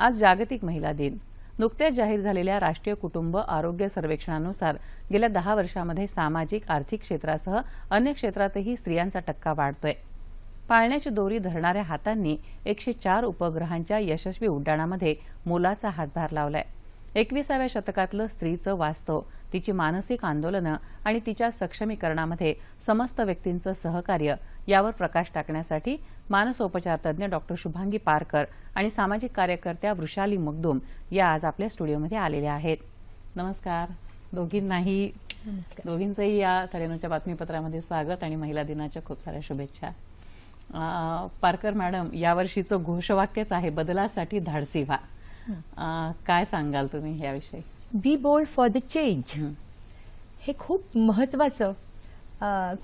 आज जागतिक महिला दिन. नुकत्याच जाहीर झालेल्या राष्ट्रीय कुटुंब आरोग्य सर्वेक्षणानुसार गेल्या दहा वर्षामध्ये सामाजिक आर्थिक क्षेत्रासह अन्य क्षेत्रातही स्त्रियांचा टक्का वाढतोय. पाळण्याची दोरी धरणाऱ्या हातांनी एकशे चार उपग्रहांच्या यशस्वी उड्डाणामध्ये मोलाचा हातभार लावलाय. एकविसाव्या शतकातलं स्त्रीचं वास्तव तिची मानसिक आंदोलनं आणि तिच्या सक्षमीकरणामध्ये समस्त व्यक्तींचं सहकार्य यावर प्रकाश टाकण्यासाठी मानसोपचार तज्ज्ञ डॉक्टर शुभांगी पारकर आणि सामाजिक कार्यकर्त्या वृषाली मगदूम या आज आपल्या स्टुडिओमध्ये आलेल्या आहेत. नमस्कार. दोघींनाही दोघींचंही या साडेनऊच्या बातमीपत्रामध्ये स्वागत आणि महिला दिनाच्या खूप साऱ्या शुभेच्छा. पारकर मॅडम यावर्षीचं घोषवाक्यच आहे बदलासाठी धाडसी व्हा. काय सांगाल तुम्ही याविषयी? Be bold for the change हं. हे खूप महत्वाचं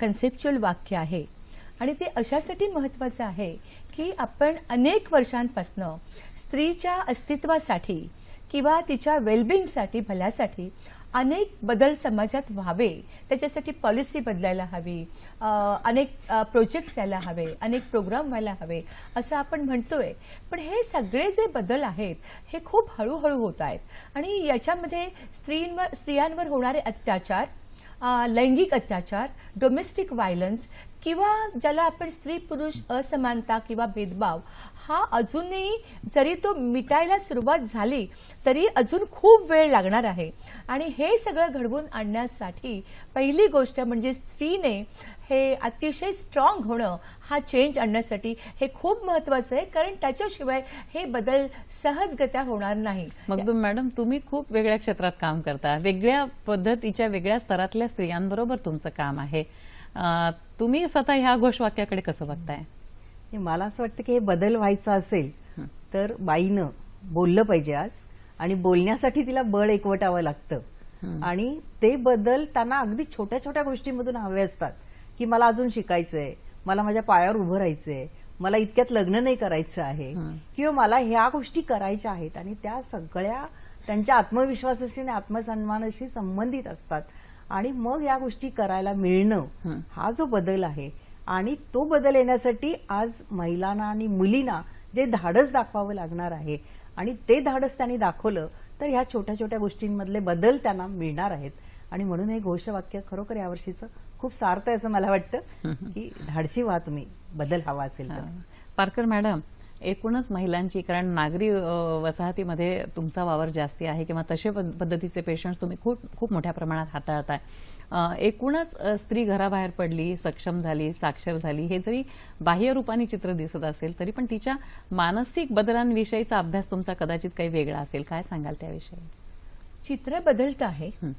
कन्सेप्च्युअल वाक्य आहे. आणि ते अशासाठी महत्वाचं आहे की आपण अनेक वर्षांपासनं स्त्रीच्या अस्तित्वासाठी किंवा तिच्या वेलबिंगसाठी भल्यासाठी अनेक बदल समाजात व्हावे त्याच्यासाठी पॉलिसी बदलायला हवी अनेक प्रोजेक्ट्स यायला हवे अनेक प्रोग्राम व्हायला हवे असं आपण म्हणतोय. पण हे सगळे जे बदल आहेत हे खूप हळूहळू होत आहेत. आणि याच्यामध्ये स्त्रींवर स्त्रियांवर होणारे अत्याचार लैंगिक अत्याचार डोमेस्टिक व्हायलन्स किंवा ज्याला आपण स्त्री पुरुष असमानता किंवा भेदभाव हा अजूनही जरी तो मिटायला सुरुवात झाली तरी अजून खूप वेळ लागणार आहे. आणि हे सगळं घडवून आणण्यासाठी पहिली गोष्ट म्हणजे स्त्रीने हे अतिशय स्ट्रॉंग होणं हा चेंज आणण्यासाठी हे खूप महत्वाचं आहे कारण त्याच्याशिवाय हे बदल सहजगत्या होणार नाही. मग मॅडम तुम्ही खूप वेगळ्या क्षेत्रात काम करता. वेगळ्या पद्धतीच्या वेगळ्या स्तरातल्या स्त्रियांबरोबर तुमचं काम आहे. तुम्ही स्वतः ह्या घोषवाक्याकडे कसं बघताय? मला असं वाटतं की हे बदल व्हायचा असेल तर बाईनं बोललं पाहिजे आज. आणि बोलण्यासाठी तिला बळ एकवटावं लागतं. आणि ते बदल त्यांना अगदी छोट्या छोट्या गोष्टींमधून हवे असतात. की मला अजून शिकायचंय मला माझ्या पायावर उभं राहायचंय मला इतक्यात लग्न नाही करायचं आहे. किंवा मला ह्या गोष्टी करायच्या आहेत. आणि त्या सगळ्या त्यांच्या आत्मविश्वासाशी आणि आत्मसन्मानाशी संबंधित असतात. आणि मग या गोष्टी करायला मिळणं हा. जो बदल आहे. आणि तो बदल येण्यासाठी आज महिलांना आणि मुलींना जे धाडस दाखवावं लागणार आहे आणि ते धाडस त्यांनी दाखवलं तर ह्या छोट्या छोट्या गोष्टींमधले बदल त्यांना मिळणार आहेत. आणि म्हणून हे घोषवाक्य खरोखर यावर्षीचं खूप सार्थ आहे असं मला वाटतं की धाडशी व्हा तुम्ही बदल हवा असेल तर. पारकर मॅडम एकूणच महिलांची कारण नागरी वसाहतीमध्ये तुमचा वावर जास्ती आहे किंवा तसे पद- पद्धतीचे पेशंट्स तुम्ही खूप खूप मोठ्या प्रमाणात हाताळताय. एकूणच स्त्री घराबाहेर पडली सक्षम झाली साक्षर झाली हे जरी बाह्य रूपाने चित्र दिसत असेल तरी पण तिच्या मानसिक बदलांविषयीचा अभ्यास तुमचा कदाचित काही वेगळा असेल. काय सांगाल त्याविषयी? चित्र बदलत आहे हं.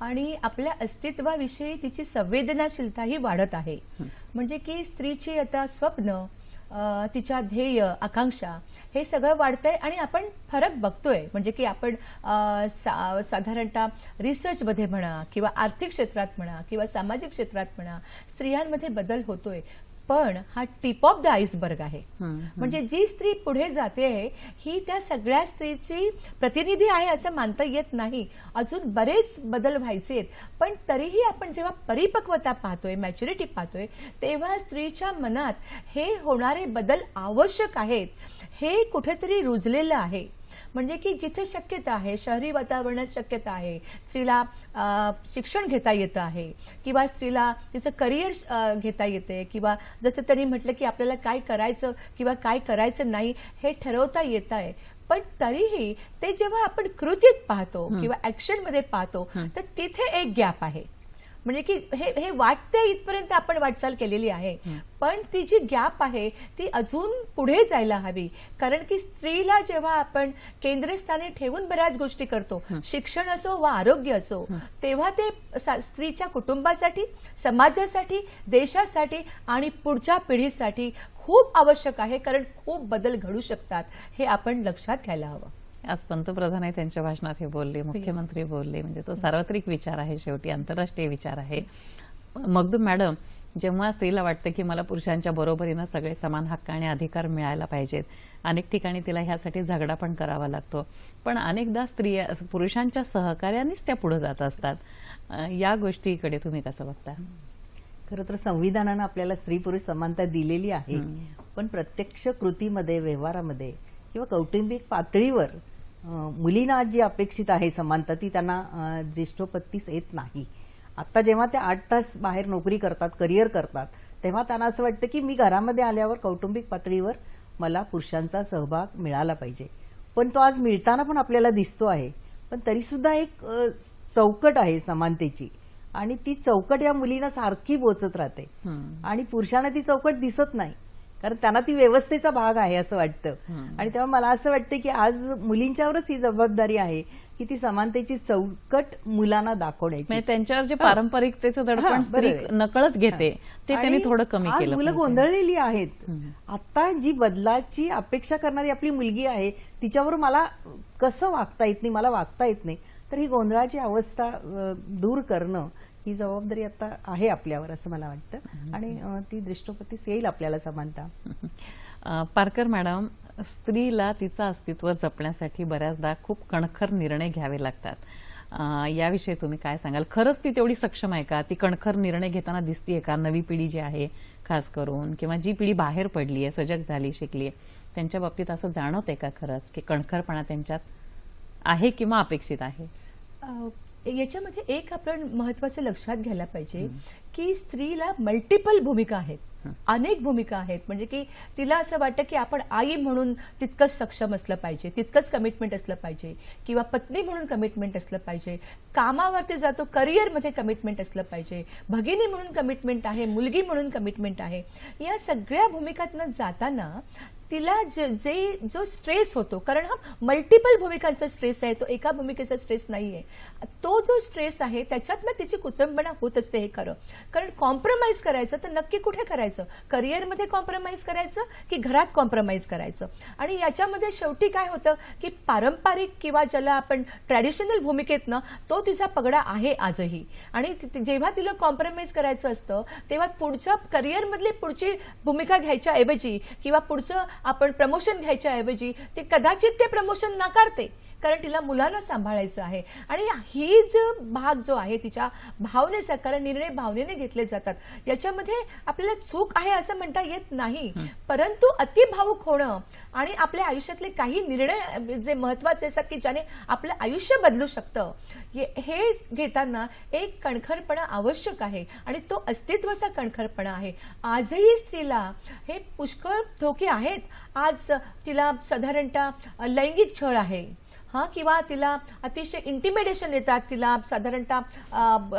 आणि आपल्या अस्तित्वाविषयी तिची संवेदनाशीलताही वाढत आहे. म्हणजे की स्त्रीची आता स्वप्न तिच्या ध्येय आकांक्षा हे सगळं वाढतंय आणि आपण फरक बघतोय. म्हणजे की आपण सा- साधारणतः रिसर्चमध्ये म्हणा किंवा आर्थिक क्षेत्रात म्हणा किंवा सामाजिक क्षेत्रात म्हणा स्त्रियांमध्ये बदल होतोय. पण हा टिप ऑफ द आईसबर्ग आहे. म्हणजे जी स्त्री पुढे जाते ही त्या सगळ्या स्त्रीची प्रतिनिधी आहे असं मानता येत नाही. अजून बरेच बदल व्हायचे आहेत. पण तरीही आपण जेव्हा परिपक्वता पाहतोय मॅच्युरिटी पाहतोय तेव्हा स्त्रीच्या मनात हे होणारे बदल आवश्यक आहेत. हे कुठेतरी रुजलेलं आहे. म्हणजे की जिथे शक्यता आहे शहरी वातावरणात शक्यता आहे स्त्रीला शिक्षण घेता येतं आहे किंवा स्त्रीला तिचं करिअर घेता येते किंवा जसं त्यांनी म्हटलं की आपल्याला काय करायचं किंवा काय करायचं नाही हे ठरवता येत आहे. पण तरीही ते जेव्हा आपण कृतीत पाहतो किंवा ऍक्शनमध्ये पाहतो तर तिथे एक गॅप आहे. म्हणजे की हे हे वाटते इथपर्यंत आपण वाटचाल केलेली आहे. पण ती जी गॅप आहे ती अजून पुढे जायला हवी. कारण की स्त्रीला जेव्हा आपण केंद्रस्थानी ठेवून बऱ्याच गोष्टी करतो शिक्षण असो वा आरोग्य असो तेव्हा ते स्त्रीच्या कुटुंबासाठी समाजासाठी देशासाठी आणि पुढच्या पिढीसाठी खूप आवश्यक आहे कारण खूप बदल घडू शकतात हे आपण लक्षात घ्यायला हवं. आज पंतप्रधानही त्यांच्या भाषणात हे बोलले मुख्यमंत्री बोलले. म्हणजे तो सार्वत्रिक विचार आहे शेवटी आंतरराष्ट्रीय विचार आहे. मगदूम मॅडम जेव्हा स्त्रीला वाटतं की मला पुरुषांच्या बरोबरीनं सगळे समान हक्क आणि अधिकार मिळायला पाहिजेत अनेक ठिकाणी तिला ह्यासाठी झगडा पण करावा लागतो. पण अनेकदा स्त्रिया पुरुषांच्या सहकार्यानेच त्या पुढे जात असतात. या गोष्टीकडे तुम्ही कसं बघता? खरं तर संविधानानं आपल्याला स्त्री पुरुष समानता दिलेली आहे. पण प्रत्यक्ष कृतीमध्ये व्यवहारामध्ये किंवा कौटुंबिक पातळीवर मुलींना आज जी अपेक्षित आहे समानता ती त्यांना अं, दृष्टोपत्तीस येत नाही. आता जेव्हा ते आठ तास बाहेर नोकरी करतात करिअर करतात तेव्हा त्यांना असं वाटतं की मी घरामध्ये आल्यावर कौटुंबिक पातळीवर मला पुरुषांचा सहभाग मिळाला पाहिजे. पण तो आज मिळताना पण आपल्याला दिसतो आहे. पण तरी सुद्धा एक चौकट आहे समानतेची. आणि ती चौकट या मुलींना सारखी बोचत राहते. आणि पुरुषांना ती चौकट दिसत नाही. कारण त्यांना ती व्यवस्थेचा भाग आहे असं वाटतं. आणि तेव्हा मला असं वाटतं की आज मुलींच्यावरच ही जबाबदारी आहे की ती समानतेची चौकट मुलांना दाखवण्याची. म्हणजे त्यांच्यावर जे पारंपरिकतेचं दडपण. नकळत घेते ते त्यांनी थोडं कमी केलं मुलं. गोंधळलेली आहेत. आता जी बदलाची अपेक्षा करणारी आपली मुलगी आहे तिच्यावर मला कसं वागता येत नाही मला वागता येत नाही तर ही गोंधळाची अवस्था दूर करणं ही जबाबदारी आता आहे आपल्यावर असं मला वाटतं. आणि ती दृष्टोपतीस येईल आपल्याला समानता. पारकर मॅडम स्त्रीला तिचं अस्तित्व जपण्यासाठी बऱ्याचदा खूप कणखर निर्णय घ्यावे लागतात. याविषयी तुम्ही काय सांगाल? खरंच ती तेवढी सक्षम आहे का? ती कणखर निर्णय घेताना दिसतीये का? नवी पिढी जी आहे खास करून किंवा जी पिढी बाहेर पडली आहे सजग झाली शिकली आहे त्यांच्या बाबतीत असं जाणवतंय का खरंच की कणखरपणा त्यांच्यात आहे किंवा अपेक्षित आहे? याच्यामध्ये एक आपण महत्वाचं लक्षात घ्यायला पाहिजे की स्त्रीला मल्टिपल भूमिका आहेत. अनेक भूमिका आहेत. म्हणजे की तिला असं वाटतं की आपण आई म्हणून तितकंच सक्षम असलं पाहिजे तितकंच कमिटमेंट असलं पाहिजे किंवा पत्नी म्हणून कमिटमेंट असलं पाहिजे कामावरती जातो करिअरमध्ये कमिटमेंट असलं पाहिजे भगिनी म्हणून कमिटमेंट आहे मुलगी म्हणून कमिटमेंट आहे. या सगळ्या भूमिकातनं जाताना तिला जे जो स्ट्रेस होतो कारण हा मल्टिपल भूमिकांचा स्ट्रेस आहे तो एका भूमिकेचा स्ट्रेस नाहीये. तो जो स्ट्रेस आहे त्याच्यातनं तिची कुचंबणा होत असते हे खरं. कारण कॉम्प्रोमाइज करायचं तर नक्की कुठे करायचं? करिअरमध्ये कॉम्प्रोमाइज करायचं की घरात कॉम्प्रोमाइज करायचं? आणि याच्यामध्ये शेवटी काय होतं की पारंपरिक किंवा ज्याला आपण ट्रॅडिशनल भूमिकेतनं तो तिचा पगडा आहे आजही. आणि जेव्हा तिला कॉम्प्रोमाइज करायचं असतं तेव्हा पुढच्या करिअरमधली पुढची भूमिका घ्यायच्या ऐवजी किंवा पुढचं आपण प्रमोशन घ्यायच्या ऐवजी ते कदाचित ते प्रमोशन नाकारते. कारण तिला मुलांना सांभाळायचं आहे. आणि ही जो भाग जो आहे तिच्या भावनेचा कारण निर्णय भावनेने घेतले जातात. याच्यामध्ये आपल्याला चूक आहे असं म्हणता येत नाही परंतु अतिभावुक होणं आणि आपल्या आयुष्यातले काही निर्णय जे महत्त्वाचे असतात की ज्याने आपलं आयुष्य बदलू शकतं हे- हे घेताना एक कणखरपणा आवश्यक आहे आणि तो अस्तित्वाचा कणखरपणा आहे. आजही स्त्रीला हे पुष्कळ धोके आहेत. आज तिला साधारणतः लैंगिक छळ आहे. हा किंवा तिला अतिशय इंटिमिडेशन येतात तिला साधारणतः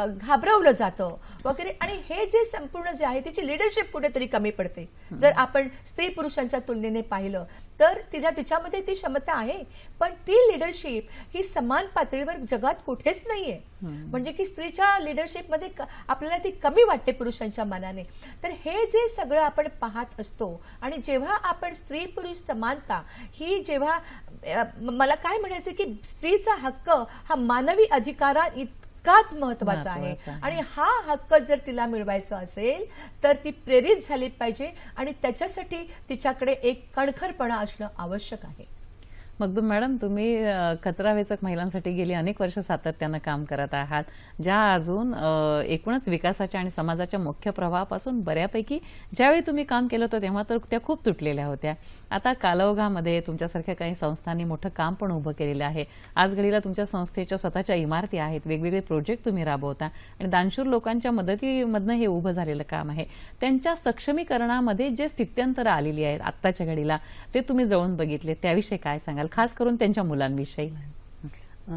घाबरवलं जातं वगैरे. आणि हे जे संपूर्ण जे आहे तिची लिडरशिप कुठेतरी कमी पडते. जर आपण स्त्री पुरुषांच्या तुलनेने पाहिलं तर तिला तिच्यामध्ये ती क्षमता आहे. पण ती लिडरशिप ही समान पातळीवर जगात कुठेच नाहीये. म्हणजे की स्त्रीच्या लिडरशिपमध्ये क- आपल्याला ती कमी वाटते पुरुषांच्या मानाने. तर हे जे सगळं आपण पाहत असतो आणि जेव्हा आपण स्त्री पुरुष समानता ही जेव्हा मला काय म्हणायचं की स्त्रीचा हक्क हा मानवी अधिकारा आहे महत्त्वाचा आहे. आणि हा हक्क जर तिला मिळवायचा असेल तर ती प्रेरित झाली पाहिजे आणि त्याच्यासाठी तिच्याकडे एक कणखरपणा असणं आवश्यक आहे मगदूम मॅडम तुम्ही कचरा वेचक महिलांसाठी गेली अनेक वर्ष सातत्यानं काम करत आहात ज्या अजून एकूणच विकासाच्या आणि समाजाच्या मुख्य प्रवाहापासून बऱ्यापैकी ज्यावेळी तुम्ही काम केलं होतं तेव्हा तर त्या खूप तुटलेल्या होत्या. आता कालवघामध्ये तुमच्यासारख्या काही संस्थांनी मोठं काम पण उभं केलेलं आहे. आज घडीला तुमच्या संस्थेच्या स्वतःच्या इमारती आहेत वेगवेगळे प्रोजेक्ट तुम्ही राबवता आणि दानशूर लोकांच्या मदतीमधनं हे उभं झालेलं काम आहे. त्यांच्या सक्षमीकरणामध्ये जे स्थित्यंतर आलेली आहेत आत्ताच्या घडीला ते तुम्ही जवळून बघितले. त्याविषयी काय सांगा सांगाल खास करून त्यांच्या मुलांविषयी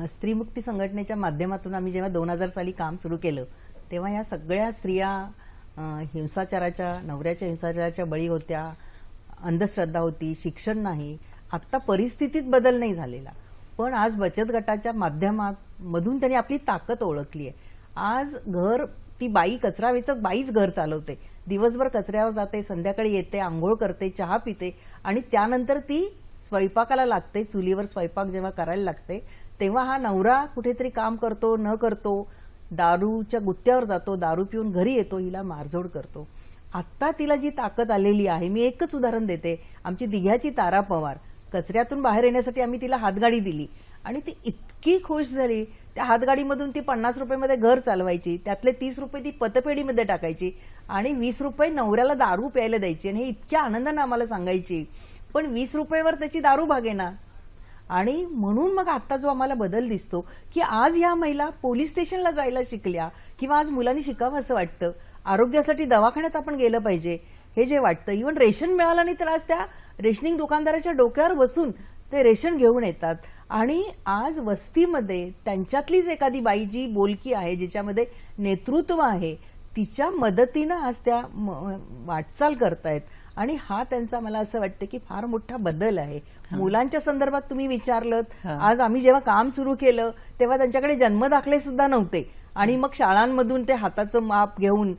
स्त्रीमुक्ती संघटनेच्या माध्यमातून आम्ही जेव्हा दोन हजार साली काम सुरू केलं तेव्हा या सगळ्या स्त्रिया हिंसाचाराच्या नवऱ्याच्या हिंसाचाराच्या बळी होत्या अंधश्रद्धा होती शिक्षण नाही. आत्ता परिस्थितीत बदल नाही झालेला. पण आज बचत गटाच्या माध्यमात मधून त्यांनी आपली ताकद ओळखली आहे. आज घर ती बाई कचरा वेचक बाईच घर चालवते. दिवसभर कचऱ्यावर जाते संध्याकाळी येते आंघोळ करते चहा पिते आणि त्यानंतर ती स्वयंपाकाला लागते चुलीवर स्वयंपाक जेव्हा करायला लागते तेव्हा हा नवरा कुठेतरी काम करतो न करतो दारूच्या गुत्त्यावर जातो दारू पिऊन घरी येतो हिला मारझोड करतो. आत्ता तिला जी ताकद आलेली आहे मी एकच उदाहरण देते. आमची दिघ्याची तारा पवार. कचऱ्यातून बाहेर येण्यासाठी आम्ही तिला हातगाडी दिली. आणि ती इतकी खुश झाली. त्या हातगाडीमधून ती पन्नास रुपयेमध्ये घर चालवायची त्यातले तीस रुपये ती पतपेढीमध्ये टाकायची आणि वीस रुपये नवऱ्याला दारू प्यायला द्यायची आणि हे इतक्या आनंदानं आम्हाला सांगायची. पण वीस रुपयेवर त्याची दारू भागेना आणि म्हणून मग आता जो आम्हाला बदल दिसतो की आज ह्या महिला पोलीस स्टेशनला जायला शिकल्या किंवा आज मुलांनी शिकावं असं वाटतं आरोग्यासाठी दवाखान्यात आपण गेलं पाहिजे हे जे वाटतं. इव्हन रेशन मिळालं नाही तर आज त्या रेशनिंग दुकानदाराच्या डोक्यावर बसून ते रेशन घेऊन येतात. आणि आज वस्तीमध्ये त्यांच्यातलीच एखादी बाई जी बोलकी आहे जिच्यामध्ये नेतृत्व आहे तिच्या मदतीनं आज त्या म- वाटचाल करतायत. आणि हा त्यांचा मला असं वाटतं की फार मोठा बदल आहे. मुलांच्या संदर्भात तुम्ही विचारलं. आज आम्ही जेव्हा काम सुरू केलं तेव्हा त्यांच्याकडे जन्मदाखले सुद्धा नव्हते. आणि मग शाळांमधून ते हाताचं माप घेऊन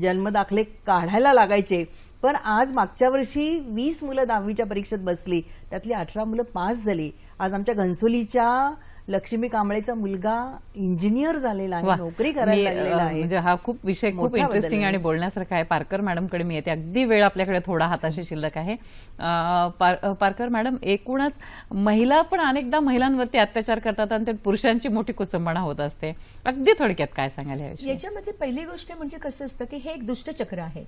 जन्मदाखले काढायला लागायचे. पण आज मागच्या वर्षी वीस मुलं दहावीच्या परीक्षेत बसली. त्यातली अठरा मुलं पास झाली. आज आमच्या घनसोलीच्या लक्ष्मी कांबळेचा मुलगा इंजिनियर झालेला आहे. नोकरी करायला लागलेला आहे. म्हणजे हा खूप विषय खूप इंटरेस्टिंग. आणि बोलण्यासारखा आहे. पारकर मॅडमकडे मी येते. अगदी वेळ आपल्याकडे थोडा हाताशी शिल्लक आहे. पारकर मॅडम एकूणच महिला पण अनेकदा महिलांवरती अत्याचार करतात आणि ते पुरुषांची मोठी कुचंबणा होत असते. अगदी थोडक्यात काय याविषयी? याच्यामध्ये पहिली गोष्ट म्हणजे कसं असतं की हे एक दुष्टचक्र आहे.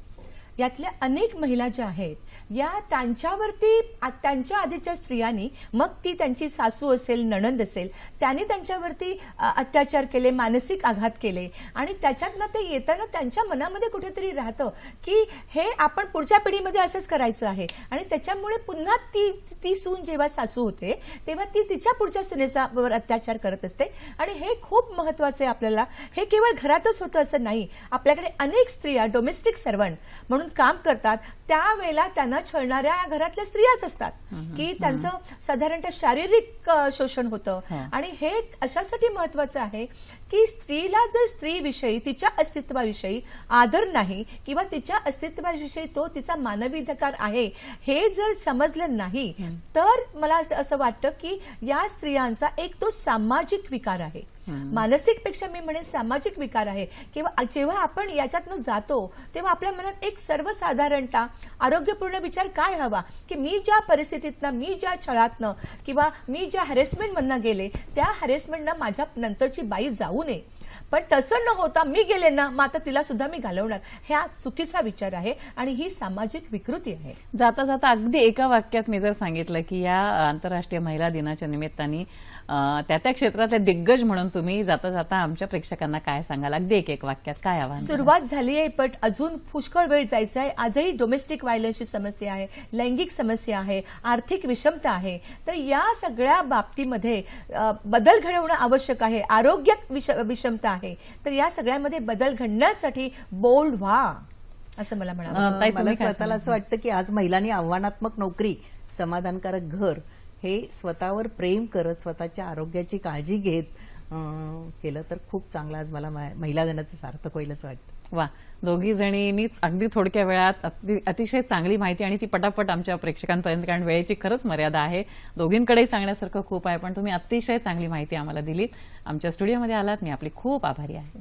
यातल्या अनेक महिला ज्या आहेत या त्यांच्यावरती त्यांच्या आधीच्या स्त्रियांनी मग ती त्यांची सासू असेल नणंद असेल त्यांनी त्यांच्यावरती अत्याचार केले मानसिक आघात केले. आणि त्याच्यातनं ते येताना त्यांच्या मनामध्ये कुठेतरी राहतं की हे आपण पुढच्या पिढीमध्ये असंच करायचं आहे. आणि त्याच्यामुळे पुन्हा ती ती सून जेव्हा सासू होते तेव्हा ती तिच्या पुढच्या सुनेचा वर अत्याचार करत असते. आणि हे खूप महत्वाचं आहे आपल्याला. हे केवळ घरातच होतं असं नाही. आपल्याकडे अनेक स्त्रिया डोमेस्टिक सर्वंट म्हणून काम करतात त्यावेळेला त्यांना छळणाऱ्या घरातल्या स्त्रियाच असतात. की त्यांचं साधारणतः शारीरिक शोषण होतं. आणि हे अशासाठी महत्वाचं आहे की स्त्रीला जर स्त्रीविषयी तिच्या अस्तित्वाविषयी आदर नाही किंवा तिच्या अस्तित्वाविषयी तो तिचा मानवी अधिकार आहे हे जर समजलं नाही तर मला असं वाटतं की या स्त्रियांचा एक तो सामाजिक विकार आहे. मानसिकपेक्षा मी म्हणेन सामाजिक विकार आहे. किंवा जेव्हा आपण याच्यातनं जातो तेव्हा आपल्या मनात एक सर्वसाधारणता आरोग्यपूर्ण विचार काय हवा? की मी ज्या परिस्थितीतनं मी ज्या छळातनं किंवा मी ज्या हॅरेसमेंट मधनं गेले त्या हॅरेसमेंटनं माझ्या नंतरची बाई जाऊ नये. पण तसं न होता मी गेले ना मग आता तिला सुद्धा मी घालवणार. हा चुकीचा विचार आहे आणि ही सामाजिक विकृती आहे. जाता जाता अगदी एका वाक्यात मी जर सांगितलं की या आंतरराष्ट्रीय महिला दिनाच्या निमित्ताने त्या त्या क्षेत्रातले दिग्गज म्हणून तुम्ही जाता जाता आमच्या प्रेक्षकांना काय सांगाल? अगदी एक एक वाक्यात काय आव्हान? सुरुवात झाली आहे पण अजून पुष्कळ वेळ जायचा आहे. आजही डोमेस्टिक व्हायलन्सची समस्या आहे लैंगिक समस्या आहे आर्थिक विषमता आहे. तर या सगळ्या बाबतीमध्ये बदल घडवणं आवश्यक आहे. आरोग्य विष- विषमता आहे. तर या सगळ्यामध्ये बदल घडण्यासाठी बोल्ड व्हा असं मला काय स्वतःला असं वाटतं की आज महिलांनी आव्हानात्मक नोकरी समाधानकारक घर हे स्वतःवर प्रेम करत स्वतःच्या आरोग्याची काळजी घेत केलं तर खूप चांगलं आज मला महिला दिनाचं सार्थक होईल असं वाटतं. वा दोघी जणींनी अगदी थोडक्या वेळात अगदी अतिशय चांगली माहिती आणि ती पटापट आमच्या प्रेक्षकांपर्यंत कारण वेळेची खरंच मर्यादा आहे. दोघींकडेही सांगण्यासारखं खूप आहे पण तुम्ही अतिशय चांगली माहिती आम्हाला दिलीत. आमच्या स्टुडिओमध्ये आलात मी आपली खूप आभारी आहे.